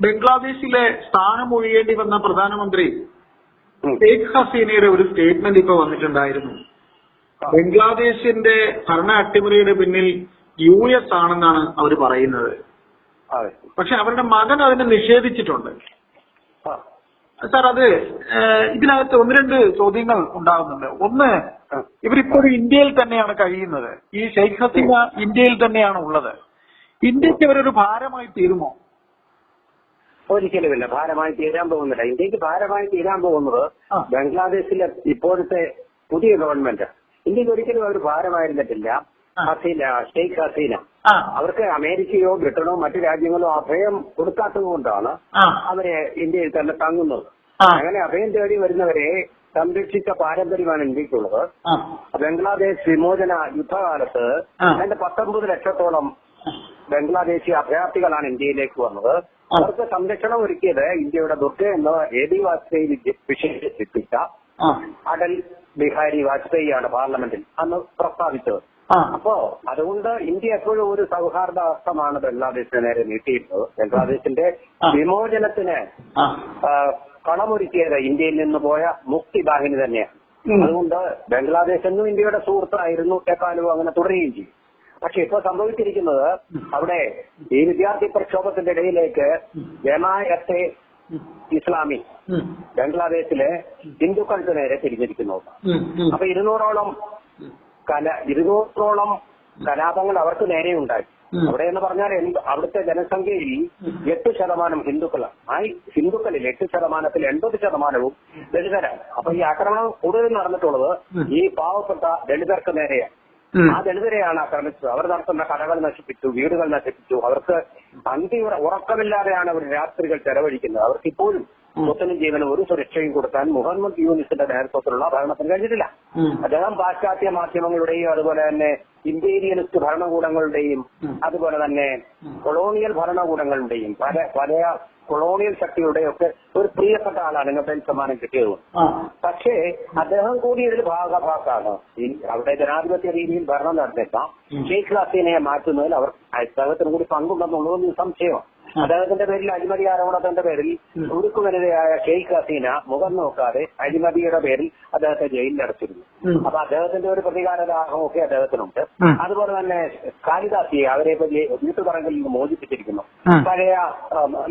ബംഗ്ലാദേശിലെ സ്ഥാനം ഒഴിയേണ്ടി വന്ന പ്രധാനമന്ത്രി. ഷെയ്ഖ് ഹസീനയുടെ ഒരു സ്റ്റേറ്റ്മെന്റ് ഇപ്പൊ വന്നിട്ടുണ്ടായിരുന്നു. ബംഗ്ലാദേശിന്റെ ഭരണ അട്ടിമറിയുടെ പിന്നിൽ യു എസ് ആണെന്നാണ് അവർ പറയുന്നത്. പക്ഷെ അവരുടെ മകൻ അതിനെ നിഷേധിച്ചിട്ടുണ്ട്. സാർ അത് ഇതിനകത്ത് ഒന്ന് രണ്ട് ചോദ്യങ്ങൾ ഉണ്ടാകുന്നുണ്ട്. ഒന്ന്. ഇവരിപ്പോഴും ഇന്ത്യയിൽ തന്നെയാണ് കഴിയുന്നത്. ഈ ഷെയ്ഖ് ഹസീന ഇന്ത്യയിൽ തന്നെയാണ് ഉള്ളത്. ഇന്ത്യയ്ക്ക് ഇവരൊരു ഭാരമായി തീരുമോ? ഒരിക്കലുമില്ല. ഭാരമായി തീരാൻ പോകുന്നില്ല. ഇന്ത്യയ്ക്ക് ഭാരമായി തീരാൻ പോകുന്നത് ബംഗ്ലാദേശിലെ ഇപ്പോഴത്തെ പുതിയ ഗവൺമെന്റ് ഇന്ത്യയ്ക്ക് ഒരിക്കലും അവർ ഭാരമായിരുന്നിട്ടില്ല. ഹസീന ഷെയ്ഖ് ഹസീന. അവർക്ക് അമേരിക്കയോ ബ്രിട്ടനോ മറ്റു രാജ്യങ്ങളോ അഭയം കൊടുക്കാത്തതുകൊണ്ടാണ് അവരെ ഇന്ത്യയിൽ തന്നെ തങ്ങുന്നത്. അങ്ങനെ അഭയം തേടി വരുന്നവരെ സംരക്ഷിച്ച പാരമ്പര്യമാണ് ഇന്ത്യക്കുള്ളത്. ബംഗ്ലാദേശ് വിമോചന യുദ്ധകാലത്ത്. അതിന്റെ പത്തൊമ്പത് ലക്ഷത്തോളം ബംഗ്ലാദേശി അഭയാർത്ഥികളാണ് ഇന്ത്യയിലേക്ക് വന്നത്. അവർക്ക് സംരക്ഷണം ഒരുക്കിയത് ഇന്ത്യയുടെ ദുർഗ എന്ന എ ഡി വാജ്പേയി വിജ- വിശേഷിപ്പിച്ച അടൽ ബിഹാരി വാജ്പേയിയാണ് പാർലമെന്റിൽ അന്ന് പ്രസ്താവിച്ചത്. അപ്പോ അതുകൊണ്ട് ഇന്ത്യ എപ്പോഴും ഒരു സൗഹാർദ്ദ ഹസ്തമാണ് ബംഗ്ലാദേശിന് നേരെ നീട്ടിയിരുന്നത്. ബംഗ്ലാദേശിന്റെ. വിമോചനത്തിന് കളമൊരുക്കിയത് ഇന്ത്യയിൽ നിന്ന് പോയ മുക്തി ബാഹിനി തന്നെയാണ്. അതുകൊണ്ട് ബംഗ്ലാദേശ് എന്നും ഇന്ത്യയുടെ സുഹൃത്തായിരുന്നു എക്കാലവും അങ്ങനെ തുടരുകയും ചെയ്യും. പക്ഷെ ഇപ്പൊ സംഭവിച്ചിരിക്കുന്നത് അവിടെ ഈ വിദ്യാർത്ഥി പ്രക്ഷോഭത്തിന്റെ ഇടയിലേക്ക് ജമാഅത്തെ ഇസ്ലാമി ബംഗ്ലാദേശിലെ ഹിന്ദുക്കൾക്ക് നേരെ തിരിഞ്ഞിരിക്കുന്നു. അപ്പൊ ഇരുന്നൂറോളം കല ഇരുന്നൂറോളം കലാപങ്ങൾ അവർക്ക് നേരെ ഉണ്ടായി. അവിടെ എന്ന് പറഞ്ഞാൽ അവിടുത്തെ ജനസംഖ്യയിൽ എട്ട് ശതമാനം ഹിന്ദുക്കളാണ് ആ ഹിന്ദുക്കളിൽ എട്ട് ശതമാനത്തിൽ എൺപത് ശതമാനവും ദളിതരാണ് അപ്പൊ ഈ ആക്രമണം കൂടുതൽ നടന്നിട്ടുള്ളത് ഈ പാവപ്പെട്ട ദളിതർക്ക് നേരെയാണ്. ആ ദളിതരെയാണ് ആക്രമിച്ചത്. അവർ നടത്തുന്ന കടകൾ നശിപ്പിച്ചു വീടുകൾ നശിപ്പിച്ചു. അവർക്ക് അന്തി ഉറക്കമില്ലാതെയാണ് അവർ രാത്രികൾ ചെലവഴിക്കുന്നത്. അവർക്ക് ഇപ്പോഴും സ്വത്തിനും ജീവനും ഒരു സുരക്ഷയും കൊടുക്കാൻ മുഹമ്മദ് യൂനിസിന്റെ നേതൃത്വത്തിലുള്ള ഭരണത്തിന് കഴിഞ്ഞിട്ടില്ല. അദ്ദേഹം പാശ്ചാത്യ മാധ്യമങ്ങളുടെയും അതുപോലെ തന്നെ ഇമ്പീരിയലിസ്റ്റ് ഭരണകൂടങ്ങളുടെയും. അതുപോലെ തന്നെ കൊളോണിയൽ ഭരണകൂടങ്ങളുടെയും പല പല കൊളോണിയൽ ശക്തിയുടെ ഒക്കെ ഒരു പ്രിയപ്പെട്ട ആളാണ് നൊബേൽ സമ്മാനം കിട്ടിയത് പക്ഷേ അദ്ദേഹം കൂടി ഇതിൽ ഭാഗഭാക്കാണ് ഈ അവിടെ ജനാധിപത്യ രീതിയിൽ ഭരണം നടന്നേക്കാം ഉം. ഷെയ്ഖ് ഹസീനയെ മാറ്റുന്നതിൽ അവർ അദ്ദേഹത്തിന് കൂടി പങ്കുണ്ടെന്നുള്ളതൊന്നും സംശയമാണ്. അദ്ദേഹത്തിന്റെ പേരിൽ അഴിമതി ആരോപണത്തിന്റെ പേരിൽ. ഉരുക്കുവനിതയായ ഷെയ്ഖ് ഹസീന മുഖം നോക്കാതെ അഴിമതിയുടെ പേരിൽ അദ്ദേഹത്തെ ജയിലിൽ അടച്ചിരുന്നു. അപ്പൊ അദ്ദേഹത്തിന്റെ ഒരു പ്രതികാര പ്രതികാരദാഹമൊക്കെ അദ്ദേഹത്തിനുണ്ട് അതുപോലെ തന്നെ കാളിദാസിയെ അവരെ വീട്ടുപറങ്കിൽ നിന്ന് മോചിപ്പിച്ചിരിക്കുന്നു. പഴയ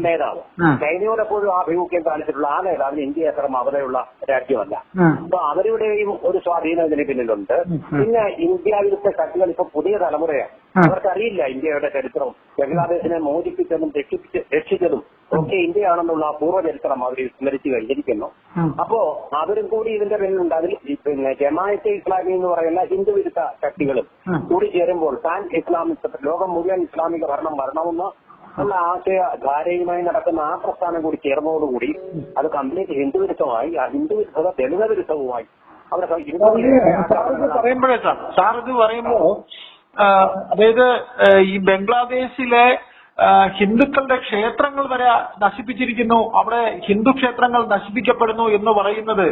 നേതാവ് ചൈനയോടെപ്പോഴും ആഭിമുഖ്യം കാണിച്ചിട്ടുള്ള ആ നേതാവിന് ഇന്ത്യ അത്ര മമതയുള്ള രാജ്യമല്ല. അപ്പൊ അവരുടെയും ഒരു സ്വാധീനം ഇതിന് പിന്നിലുണ്ട് പിന്നെ ഇന്ത്യ വിരുദ്ധ ശക്തികൾ ഇപ്പൊ പുതിയ തലമുറയാണ്. അവർക്കറിയില്ല ഇന്ത്യയുടെ ചരിത്രം. ബംഗ്ലാദേശിനെ മോചിപ്പിച്ചതും രക്ഷിപ്പിച്ച രക്ഷിച്ചതും ഒക്കെ ഇന്ത്യയാണെന്നുള്ള പൂർവ ചരിത്രം അവർ സ്മരിച്ചു കഴിഞ്ഞിരിക്കുന്നു. അപ്പോ അവരും കൂടി ഇതിന്റെ പിന്നിലുണ്ട്. അതിൽ പിന്നെ ജമായത്തെ ഇസ്ലാമി എന്ന് പറയുന്ന ഹിന്ദു വിരുദ്ധ ശക്തികളും കൂടി ചേരുമ്പോൾ താൻ ഇസ്ലാമിക് ലോകം മുഴുവൻ ഇസ്ലാമിക ഭരണം വരണമെന്ന് ഉള്ള ആശയ ധാരയുമായി നടക്കുന്ന ആ പ്രസ്ഥാനം കൂടി ചേർന്നതോടുകൂടി അത് കംപ്ലീറ്റ് ഹിന്ദു വിരുദ്ധമായി ആ ഹിന്ദു വിരുദ്ധത ദളിത വിരുദ്ധവുമായി അവിടെ പറയുമ്പോഴേ സാർ സാർ ഇത് പറയുമ്പോ ആ, അതായത് ഈ ബംഗ്ലാദേശിലെ ഹിന്ദുക്കളുടെ ക്ഷേത്രങ്ങൾ വരെ നശിപ്പിച്ചിരിക്കുന്നു. അവിടെ ഹിന്ദു ക്ഷേത്രങ്ങൾ നശിപ്പിക്കപ്പെടുന്നു എന്ന് പറയുന്നത്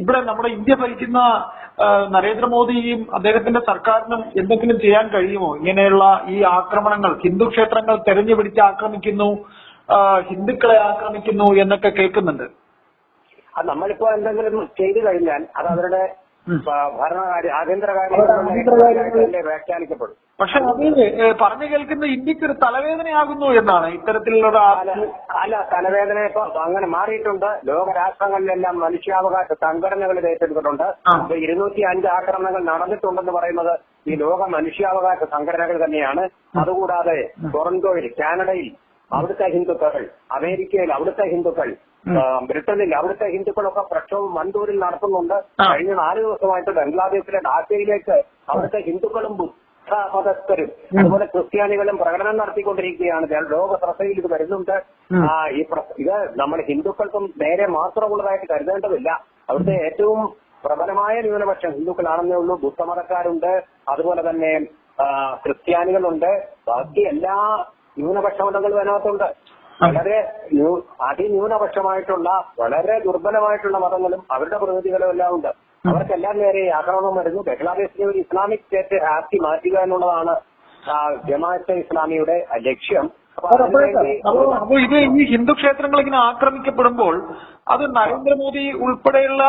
ഇവിടെ നമ്മുടെ ഇന്ത്യ ഭരിക്കുന്ന നരേന്ദ്രമോദിയും അദ്ദേഹത്തിന്റെ സർക്കാരിനും എന്തെങ്കിലും ചെയ്യാൻ കഴിയുമോ? ഇങ്ങനെയുള്ള ഈ ആക്രമണങ്ങൾ ഹിന്ദു ക്ഷേത്രങ്ങൾ തെരഞ്ഞു പിടിച്ച് ആക്രമിക്കുന്നു ഹിന്ദുക്കളെ ആക്രമിക്കുന്നു എന്നൊക്കെ കേൾക്കുന്നുണ്ട്. നമ്മളിപ്പോ എന്തെങ്കിലും ചെയ്തു കഴിഞ്ഞാൽ അത് അവരുടെ ഭരണകാര്യ ആഭ്യന്തര അവരുടെ ആഭ്യന്തര വ്യാഖ്യാനിക്കപ്പെടും. പക്ഷെ അത് പറഞ്ഞു കേൾക്കുന്ന ഇന്ത്യയ്ക്ക് ഒരു തലവേദനയാകുന്നു എന്നാണ് ഇത്തരത്തിലുള്ള അല്ല തലവേദന ഇപ്പൊ അങ്ങനെ മാറിയിട്ടുണ്ട്. ലോകരാഷ്ട്രങ്ങളിലെല്ലാം മനുഷ്യാവകാശ സംഘടനകൾ ഏറ്റെടുത്തിട്ടുണ്ട്. അപ്പൊ ഇപ്പൊ ഇരുന്നൂറ്റി അഞ്ച് ആക്രമണങ്ങൾ നടന്നിട്ടുണ്ടെന്ന് പറയുന്നത് ഈ ലോക മനുഷ്യാവകാശ സംഘടനകൾ തന്നെയാണ്. അതുകൂടാതെ ടൊറന്റോയിൽ കാനഡയിൽ അവിടുത്തെ ഹിന്ദുക്കൾ അമേരിക്കയിൽ അവിടുത്തെ ഹിന്ദുക്കൾ ബ്രിട്ടനിൽ അവിടുത്തെ ഹിന്ദുക്കളൊക്കെ പ്രക്ഷോഭം വൻതോതിൽ നടത്തുന്നുണ്ട്. കഴിഞ്ഞ നാല് ദിവസമായിട്ട് ബംഗ്ലാദേശിലെ ഡാക്കയിലേക്ക് അവിടുത്തെ ഹിന്ദുക്കളും ബുദ്ധ മതസ്ഥരും. അതുപോലെ ക്രിസ്ത്യാനികളും പ്രകടനം നടത്തിക്കൊണ്ടിരിക്കുകയാണ്. ലോക ശ്രദ്ധയിൽ ഇത് വരുന്നുണ്ട്. ഈ ഇത് നമ്മൾ ഹിന്ദുക്കൾക്കും നേരെ മാത്രമുള്ളതായിട്ട് കരുതേണ്ടതില്ല. അവിടുത്തെ ഏറ്റവും പ്രബലമായ ന്യൂനപക്ഷം ഹിന്ദുക്കളാണെന്നേ ഉള്ളൂ. ബുദ്ധമതക്കാരുണ്ട്. അതുപോലെ തന്നെ ക്രിസ്ത്യാനികളുണ്ട്. ബാക്കി എല്ലാ ന്യൂനപക്ഷ മതങ്ങളും അതിനകത്തുണ്ട്. വളരെ ന്യൂ- അതിന്യൂനപക്ഷമായിട്ടുള്ള വളരെ ദുർബലമായിട്ടുള്ള മതങ്ങളും അവരുടെ പ്രതിനിധികളും എല്ലാം ഉണ്ട്. അവർക്കെല്ലാം നേരെ ആക്രമണം വരുന്നു. ബംഗ്ലാദേശിനെ ഒരു ഇസ്ലാമിക് സ്റ്റേറ്റ് ആക്കി മാറ്റുക എന്നുള്ളതാണ് ജമാഅത്ത് ഇസ്ലാമിയുടെ ലക്ഷ്യം. അപ്പൊ ഇത് ഈ ഹിന്ദു ക്ഷേത്രങ്ങൾ ഇങ്ങനെ ആക്രമിക്കപ്പെടുമ്പോൾ അത് നരേന്ദ്രമോദി ഉൾപ്പെടെയുള്ള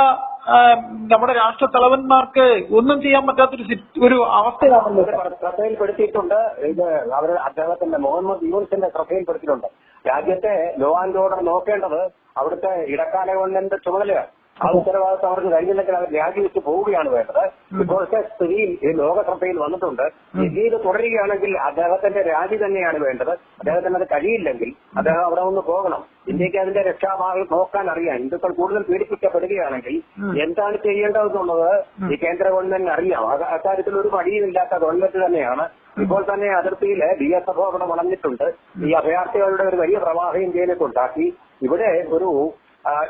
നമ്മുടെ രാഷ്ട്ര തലവന്മാർക്ക് ഒന്നും ചെയ്യാൻ പറ്റാത്തൊരു ഒരു അവസ്ഥയാണല്ലോ. ശ്രദ്ധയിൽപ്പെടുത്തിയിട്ടുണ്ട്. ഇത് അവർ അദ്ദേഹത്തിന്റെ മുഹമ്മദ് യൂണിസിന്റെ ശ്രദ്ധയിൽപ്പെടുത്തിയിട്ടുണ്ട്. രാജ്യത്തെ ലോ ആൻഡ് ഓർഡർ നോക്കേണ്ടത് അവിടുത്തെ ഇടക്കാല ഗവൺമെന്റിന്റെ ചുമതലയാണ്. ആ ഉത്തരവാദിത്വം അവർക്ക് കഴിഞ്ഞില്ലെങ്കിൽ അവർ രാജിവെച്ച് പോവുകയാണ് വേണ്ടത്. ഇപ്പോഴത്തെ സ്ത്രീ ഈ ലോകസഭയിൽ വന്നിട്ടുണ്ട്. ഇത് തുടരുകയാണെങ്കിൽ അദ്ദേഹത്തിന്റെ രാജി തന്നെയാണ് വേണ്ടത്. അദ്ദേഹത്തിന് അത് കഴിയില്ലെങ്കിൽ അദ്ദേഹം അവിടെ ഒന്ന് പോകണം. ഇന്ത്യയ്ക്ക് അതിന്റെ രക്ഷാഭാഗം നോക്കാൻ അറിയാം. ഹിന്ദുക്കൾ കൂടുതൽ പീഡിപ്പിക്കപ്പെടുകയാണെങ്കിൽ എന്താണ് ചെയ്യേണ്ടതെന്നുള്ളത് ഈ കേന്ദ്ര ഗവൺമെന്റിന് അറിയാം. അക്കാര്യത്തിൽ ഒരു മടിയുമില്ലാത്ത ഗവൺമെന്റ് തന്നെയാണ് ഇപ്പോൾ തന്നെ അതിർത്തിയിൽ ബി എസ് എഫ് അവിടെ വളഞ്ഞിട്ടുണ്ട് ഈ അഭയാർത്ഥികളുടെ ഒരു വലിയ പ്രവാഹം ഇന്ത്യയിലേക്ക് ഉണ്ടാക്കി. ഇവിടെ ഒരു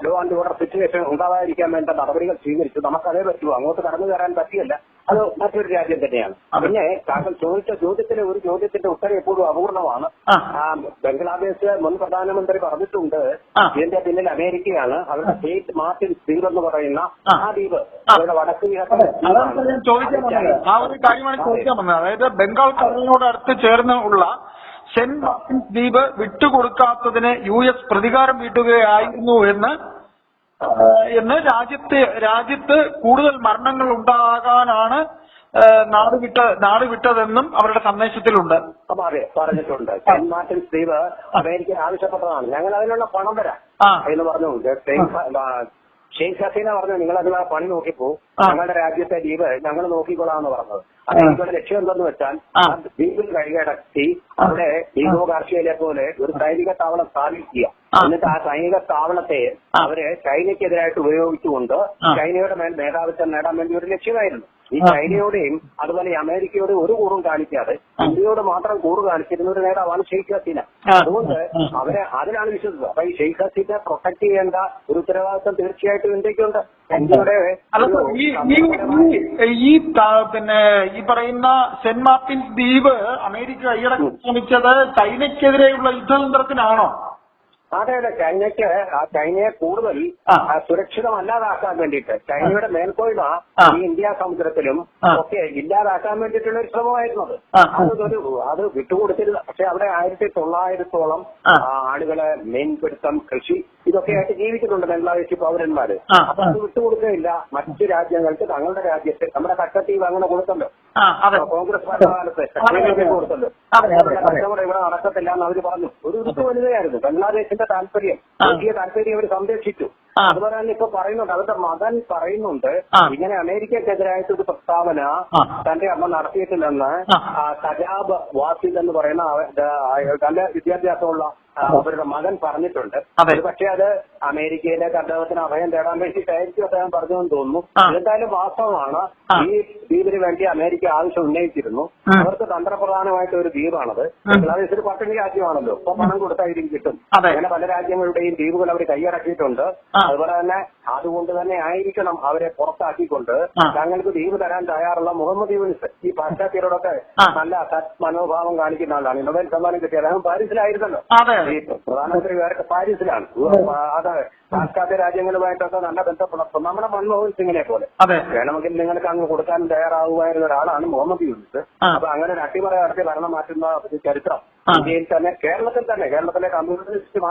ലോ ആൻഡ് ഓർഡർ സിറ്റുവേഷൻ ഉണ്ടാകാതിരിക്കാൻ വേണ്ട നടപടികൾ സ്വീകരിച്ചു. നമുക്കതേ പറ്റൂ. അങ്ങോട്ട് കടന്നു കയറാൻ പറ്റിയല്ല. അത് മറ്റൊരു രാജ്യം തന്നെയാണ്. പിന്നെ താങ്കൾ ചോദിച്ച ചോദ്യത്തിലെ ഒരു ചോദ്യത്തിന്റെ ഉത്തരം എപ്പോഴും അപൂർണമാണ്. ബംഗ്ലാദേശ് മുൻ പ്രധാനമന്ത്രി പറഞ്ഞിട്ടുണ്ട്. ഇതിന്റെ പിന്നിൽ അമേരിക്കയാണ്. അവരുടെ സ്റ്റേറ്റ് മാർട്ടിൻ ദ്വീപ് എന്ന് പറയുന്ന ആ. ദ്വീപ്. അവരുടെ വടക്ക് ആ ഒരു കാര്യമാണ് ചോദിക്കാൻ വന്നത്. അതായത് ബംഗാൾ കടലിനോട് അടുത്ത് ചേർന്ന് ഉള്ള സെന്റ് മാർട്ടിൻസ് ദ്വീപ് വിട്ടുകൊടുക്കാത്തതിന് യു എസ് പ്രതികാരം വീട്ടുകയായിരുന്നു എന്ന് എന്ന് രാജ്യത്തെ രാജ്യത്ത് കൂടുതൽ മരണങ്ങൾ ഉണ്ടാകാനാണ് നാട് വിട്ട നാട് വിട്ടതെന്നും അവരുടെ സന്ദേശത്തിലുണ്ട്. അതെ പറഞ്ഞിട്ടുണ്ട്. മാർട്ടിൻ സ്റ്റീവ് അമേരിക്ക ആവശ്യപ്പെട്ടതാണ്. ഞങ്ങൾ അതിനുള്ള പണം തരാം. എന്ന് പറഞ്ഞു ഷെയ്ഖ് ആ, ഹസീന പറഞ്ഞു നിങ്ങൾ അതിനുള്ള പണി നോക്കിപ്പോ ആ. ഞങ്ങളുടെ രാജ്യത്തെ ദ്വീപ് ഞങ്ങൾ നോക്കിക്കൊള്ളാമെന്ന് പറഞ്ഞത് അത് നിങ്ങളുടെ ലക്ഷ്യം എന്തെന്ന് വെച്ചാൽ ആ. ആ ദ്വീപിൽ കൈകടത്തി അവിടെ ദ്വീപോ കാർഷികയിലെ പോലെ ഒരു സൈനിക താവളം സ്ഥാപിക്കുക ആ. എന്നിട്ട് ആ സൈനിക താവളത്തെ ആ. അവർ ചൈനയ്ക്കെതിരായിട്ട് ഉപയോഗിച്ചുകൊണ്ട് ആ. ചൈനയുടെ മേൽ മേധാവിത്വം നേടാൻ വേണ്ടി ഒരു ലക്ഷ്യമായിരുന്നു ഈ. ചൈനയോടെയും അതുപോലെ ഈ അമേരിക്കയോടും ഒരു കൂറും കാണിക്കാതെ ഇന്ത്യയോട് മാത്രം കൂറ് കാണിച്ചിരുന്ന ഒരു നേതാവാണ് ഷെയ്ഖ് ഹസീന. അതുകൊണ്ട്. അവരെ അതിനാണ് വിശ്വസിച്ചത്. അപ്പൊ ഈ ഷെയ്ഖ് ഹസീനെ പ്രൊട്ടക്ട് ചെയ്യേണ്ട ഒരു ഉത്തരവാദിത്വം തീർച്ചയായിട്ടും ഇന്ത്യക്കുണ്ട്. ഇന്ത്യയുടെ ഈ പിന്നെ ഈ പറയുന്ന സെന്റ് മാർട്ടിൻസ് ദ്വീപ് അമേരിക്ക കൈയടക്കാൻ ശ്രമിച്ചത് ചൈനയ്ക്കെതിരെയുള്ള യുദ്ധതന്ത്രത്തിനാണോ? അതെ അതെ ചൈനയ്ക്ക് ആ ചൈനയെ കൂടുതൽ സുരക്ഷിതമല്ലാതാക്കാൻ വേണ്ടിയിട്ട് ചൈനയുടെ മേൽക്കോയ്മ ഈ ഇന്ത്യ സമുദ്രത്തിലും. ഒക്കെ ഇല്ലാതാക്കാൻ വേണ്ടിയിട്ടുള്ള ഒരു ശ്രമമായിരുന്നു അത്. അതൊരു അത് വിട്ടുകൊടുത്തിരുന്ന പക്ഷെ അവിടെ ആയിരത്തി തൊള്ളായിരത്തോളം ആളുകളെ മീൻപിടുത്തം കൃഷി ഇതൊക്കെ ആയിട്ട് ജീവിച്ചിട്ടുണ്ട് ബംഗ്ലാദേശ് പൗരന്മാര്. അപ്പൊ അത് വിട്ടുകൊടുക്കുകയില്ല മറ്റു രാജ്യങ്ങൾക്ക് തങ്ങളുടെ രാജ്യത്ത് നമ്മുടെ കച്ചത്തീവ് അങ്ങനെ കൊടുത്തല്ലോ. കോൺഗ്രസ് ഭരണകാലത്ത് കൊടുത്തല്ലോ. കച്ചവടം ഇവിടെ നടക്കത്തില്ല എന്ന് അവർ പറഞ്ഞു. ഒരു ഋതു വനിതയായിരുന്നു. ബംഗ്ലാദേശിന്റെ താല്പര്യം. ദേശീയ താല്പര്യം അവർ സംരക്ഷിച്ചു. അതുപോലെ തന്നെ ഇപ്പൊ പറയുന്നുണ്ട് അവരുടെ മകൻ പറയുന്നുണ്ട്. ഇങ്ങനെ അമേരിക്കക്കെതിരായിട്ട് ഒരു പ്രസ്താവന. തന്റെ അമ്മ നടത്തിയിട്ടില്ലെന്ന് സജാബ് വാസിദ് എന്ന് പറയുന്ന നല്ല വിദ്യാഭ്യാസമുള്ള അവരുടെ മകൻ പറഞ്ഞിട്ടുണ്ട്. പക്ഷെ അത് അമേരിക്കയിലെ അദ്ദേഹത്തിന് അഭയം തേടാൻ വേണ്ടിയിട്ടായിരിക്കും അദ്ദേഹം പറഞ്ഞതെന്ന് തോന്നുന്നു. എന്തായാലും വാസ്തവമാണ് ഈ ദ്വീപിന് വേണ്ടി അമേരിക്ക ആവശ്യം ഉന്നയിച്ചിരുന്നു. അവർക്ക് തന്ത്രപ്രധാനമായിട്ട് ഒരു ദ്വീപാണത്. ബംഗ്ലാദേശ് ഒരു പട്ടിണി രാജ്യമാണല്ലോ. ഇപ്പൊ പണം കൊടുത്തായിരിക്കും കിട്ടും. അങ്ങനെ പല രാജ്യങ്ങളുടെയും ദ്വീപുകൾ അവർ കൈയടക്കിയിട്ടുണ്ട്. അതുപോലെ തന്നെ അതുകൊണ്ട് തന്നെ ആയിരിക്കണം അവരെ പുറത്താക്കിക്കൊണ്ട്. തങ്ങൾക്ക് ദ്വീപ് തരാൻ തയ്യാറുള്ള മുഹമ്മദ് യൂനിസ്. ഈ പാശ്ചാത്യരോടൊക്കെ നല്ല സത് മനോഭാവം കാണിക്കുന്ന ആളാണ്. നൊബേൽ സമ്മാനം കിട്ടിയത്. അദ്ദേഹം പാരീസിലായിരുന്നല്ലോ. ഈ പ്രധാനമന്ത്രി വേറെ പാരീസിലാണ്. അത്. പാശ്ചാത്യ രാജ്യങ്ങളുമായിട്ടൊക്കെ നല്ല ബന്ധപ്പെടുത്തും നമ്മുടെ മൻമോഹൻ സിംഗിനെ പോലെ. വേണമെങ്കിൽ നിങ്ങൾക്ക് അങ്ങ് കൊടുക്കാൻ തയ്യാറാവുമായിരുന്ന ഒരാളാണ് മുഹമ്മദ് യൂനിസ് ആ. അപ്പൊ അങ്ങനെ ഒരു അട്ടിമറ നടത്തി ഭരണം മാറ്റുന്ന ഒരു ചരിത്രം. ഇന്ത്യയിൽ തന്നെ കേരളത്തിൽ തന്നെ കേരളത്തിലെ കമ്മ്യൂണിസ്റ്റ്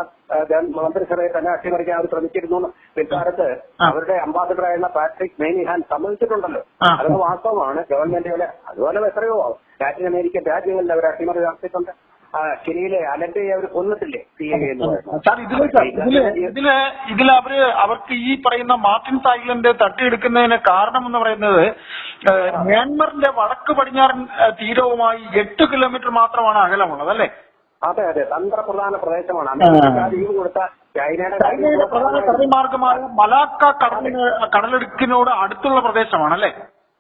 മന്ത്രിസഭയെ തന്നെ അട്ടിമറിക്കാൻ അവർ ശ്രമിച്ചിരുന്നു പിൽക്കാലത്ത്. അവരുടെ അംബാസിഡറായിരുന്ന പാട്രിക് മെയിനിഹാൻ സമ്മതിച്ചിട്ടുണ്ടല്ലോ. അതൊക്കെ വാസ്തവമാണ്. ഗവൺമെന്റുകളെ അതുപോലെ എത്രയോ ലാറ്റിൻ അമേരിക്കൻ രാജ്യങ്ങളിൽ അവർ അട്ടിമറി നടത്തിയിട്ടുണ്ട്. ആ, അലന്റയെ അവർ കൊന്നിട്ടില്ലേ? സി എ എന്ന് ഇതിൽ ഇതിൽ അവർ അവർക്ക് ഈ പറയുന്ന മാർട്ടിൻ സൈലന്റ് തട്ടിയെടുക്കുന്നതിന് കാരണം എന്ന് പറയുന്നത് മ്യാൻമറിന്റെ വടക്ക് പടിഞ്ഞാറൻ തീരവുമായി എട്ട് കിലോമീറ്റർ മാത്രമാണ് അകലമുള്ളത് അല്ലേ? അതെ അതെ. തന്ത്രപ്രധാന പ്രദേശമാണ്. അമേരിക്ക കൊടുത്ത ചൈനയുടെ പ്രധാന കടൽമാർഗമായ മലാക്ക കടലിന് കടലിടുക്കിനോട് അടുത്തുള്ള പ്രദേശമാണ് അല്ലേ?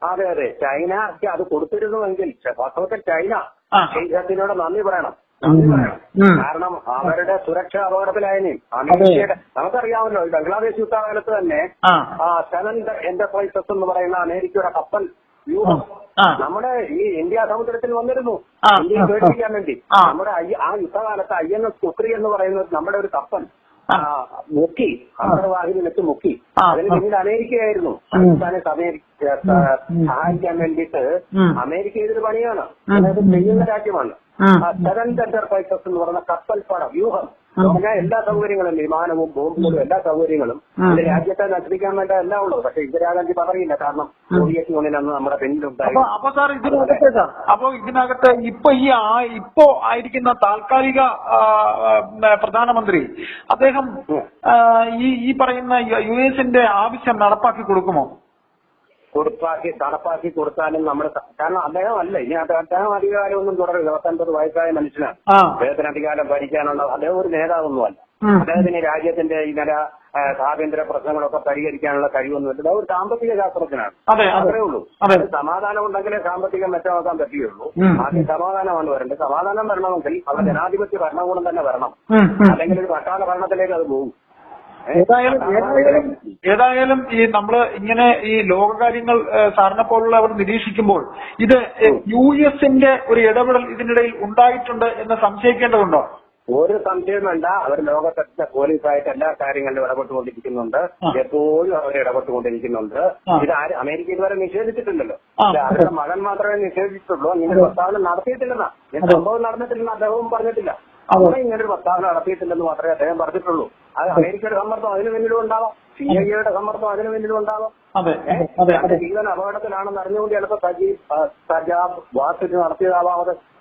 അതെ അതെ. ചൈനക്ക് അത് കൊടുത്തിരുന്നുവെങ്കിൽ വാസ്തവത്തിൽ ചൈന. ചൈനത്തിനോട് നന്ദി പറയണം. കാരണം അവരുടെ സുരക്ഷ അപകടത്തിലായനെ. അമേരിക്കയുടെ നമുക്കറിയാമല്ലോ ഈ ബംഗ്ലാദേശ് യുദ്ധകാലത്ത് തന്നെ ആ. സെവൻ എന്റർപ്രൈസസ് എന്ന് പറയുന്ന അമേരിക്കയുടെ കപ്പൽ വ്യൂഹം. നമ്മുടെ ഈ ഇന്ത്യ സമുദ്രത്തിൽ വന്നിരുന്നു. ഇന്ത്യയിൽ ഇന്ത്യയെ പേടിപ്പിക്കാൻ വേണ്ടി. നമ്മുടെ ആ യുദ്ധകാലത്ത് ഐ എൻ എസ് കുക്രി എന്ന് പറയുന്ന നമ്മുടെ ഒരു കപ്പൽ മുക്കി അന്തർവാഹിനി വെച്ച് മുക്കി. അതിന് പിന്നിൽ അമേരിക്കയായിരുന്നു. പാകിസ്ഥാനെ സഹായിക്കാൻ വേണ്ടിയിട്ട്. അമേരിക്ക ഇതൊരു പണിയാണ്. അതായത് ചെയ്യുന്ന രാജ്യമാണ്. ഉം. ഫൈറ്റേഴ്സ് എന്റർപ്രൈസസ് എന്ന് പറയുന്ന കപ്പൽപ്പട വ്യൂഹം. അങ്ങനെ എല്ലാ സൗകര്യങ്ങളും വിമാനവും ബോംബുകളും എല്ലാ സൗകര്യങ്ങളും. ഇത് രാജ്യത്തെ നശിപ്പിക്കാൻ വേണ്ട എല്ലാം ഉള്ളത്. പക്ഷെ ഇന്ദിരാഗാന്ധി പറയില്ല കാരണം സോവിയറ്റ് യൂണിയൻ അന്ന് നമ്മുടെ അപ്പൊ പിന്നിലുണ്ടായിരുന്നു അപ്പൊ സാർ ഇതിനകത്ത് സാർ അപ്പൊ ഇതിനകത്ത് ഇപ്പൊ ഈ ആ- ഇപ്പോ ആയിരിക്കുന്ന താൽക്കാലിക ആ, ആ, പ്രധാനമന്ത്രി അദ്ദേഹം ഈ ഈ പറയുന്ന യു എസിന്റെ ആവശ്യം നടപ്പാക്കി കൊടുക്കുമോ? കൊടുപ്പാക്കി തണുപ്പാക്കി കൊടുത്താലും നമ്മുടെ കാരണം അദ്ദേഹം അല്ല ഇനി അദ്ദേഹം അധികാരം ഒന്നും തുടരും ഇരുപത്തൊൻപത് വയസ്സായ മനുഷ്യനാണ്. അദ്ദേഹത്തിന് അധികാരം ഭരിക്കാനുള്ള അദ്ദേഹം ഒരു നേതാവൊന്നുമല്ല. അല്ല അദ്ദേഹത്തിന് രാജ്യത്തിന്റെ ഇന്നല ആഭ്യന്തര പ്രശ്നങ്ങളൊക്കെ പരിഹരിക്കാനുള്ള കഴിവൊന്നുമില്ല. ഇല്ല ഒരു സാമ്പത്തിക ശാസ്ത്രജ്ഞനാണ്. അതെ അതെ. അത്രേ ഉള്ളൂ. സമാധാനം ഉണ്ടെങ്കിലേ സാമ്പത്തികം മെച്ചമാക്കാൻ പറ്റുകയുള്ളൂ. ആദ്യം സമാധാനമാണ് വരേണ്ടത്. സമാധാനം വരണമെങ്കിൽ അവിടെ ജനാധിപത്യ ഭരണകൂടം തന്നെ വരണം. അല്ലെങ്കിൽ ഒരു പട്ടാള ഭരണത്തിലേക്ക് അത് പോകും? ഏതായാലും ഏതായാലും ഏതായാലും ഈ നമ്മൾ ഇങ്ങനെ ഈ ലോകകാര്യങ്ങൾ സാറിനെ പോലുള്ളവർ നിരീക്ഷിക്കുമ്പോൾ ഇത് യു എസിന്റെ ഒരു ഇടപെടൽ ഇതിനിടയിൽ ഉണ്ടായിട്ടുണ്ട് എന്ന് സംശയിക്കേണ്ടതുണ്ടോ? ഒരു സംശയം വേണ്ട. അവർ ലോകത്തെ പോലീസായിട്ട് എല്ലാ കാര്യങ്ങളിലും ഇടപെട്ടുകൊണ്ടിരിക്കുന്നുണ്ട്. എപ്പോഴും അവർ ഇടപെട്ടുകൊണ്ടിരിക്കുന്നുണ്ട്. ഇത് ആര് അമേരിക്ക ഇതുവരെ നിഷേധിച്ചിട്ടില്ലല്ലോ. അവരുടെ മകൻ മാത്രമേ നിഷേധിച്ചിട്ടുള്ളൂ. നിങ്ങൾ പ്രസ്താവന നടത്തിയിട്ടില്ലെന്നാ. സംഭവം നടന്നിട്ടില്ലെന്ന് അദ്ദേഹവും പറഞ്ഞിട്ടില്ല. അവിടെ ഇങ്ങനെ ഒരു പ്രസ്താവന നടത്തിയിട്ടില്ലെന്ന് മാത്രമേ അദ്ദേഹം പറഞ്ഞിട്ടുള്ളൂ. അത് അമേരിക്കയുടെ സമ്മർദ്ദം അതിന് പിന്നിലും ഉണ്ടാവാം. സി ഐ എയുടെ സമ്മർദ്ദം അതിന് പിന്നിലും ഉണ്ടാവാം. തന്റെ ജീവൻ അപകടത്തിലാണെന്ന് അറിഞ്ഞുകൊണ്ട് ചിലപ്പോ സജീവ് സജാബ് വാസിന് നടത്തിയതാവാം അത്.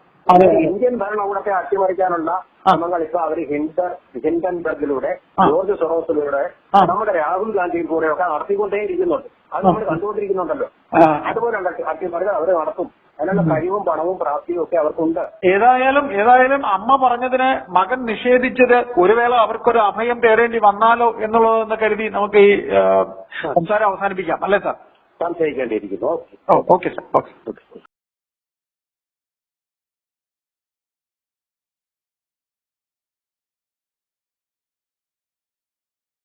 ഇന്ത്യൻ ഭരണകൂടത്തെ അട്ടിമറിക്കാനുള്ള ശ്രമങ്ങൾ ഇപ്പൊ അവർ ഹിൻഡർ ഹിൻഡൻബർഗിലൂടെ ജോർജ് സൊറോസിലൂടെ. നമ്മുടെ രാഹുൽ ഗാന്ധിയും കൂടെയൊക്കെ നടത്തിക്കൊണ്ടേയിരിക്കുന്നുണ്ട്. അത് നമ്മൾ കണ്ടുകൊണ്ടിരിക്കുന്നുണ്ടല്ലോ. ആ. അതുപോലെ അട്ടിമറികൾ അവർ നടത്തും. അതിനുള്ള കഴിവും പണവും പ്രാപ്തിയും ഒക്കെ അവർക്കുണ്ട്. ഏതായാലും ഏതായാലും അമ്മ പറഞ്ഞതിന് മകൻ നിഷേധിച്ചത് ഒരു വേള അവർക്കൊരു അഭയം തേടേണ്ടി വന്നാലോ എന്നുള്ളതെന്ന് കരുതി നമുക്ക് ഈ സംസാരം അവസാനിപ്പിക്കാം. അല്ലേ സാർ? സംശയിക്കേണ്ടിയിരിക്കുന്നു. ഓക്കെ. സാർ. ഓക്കെ.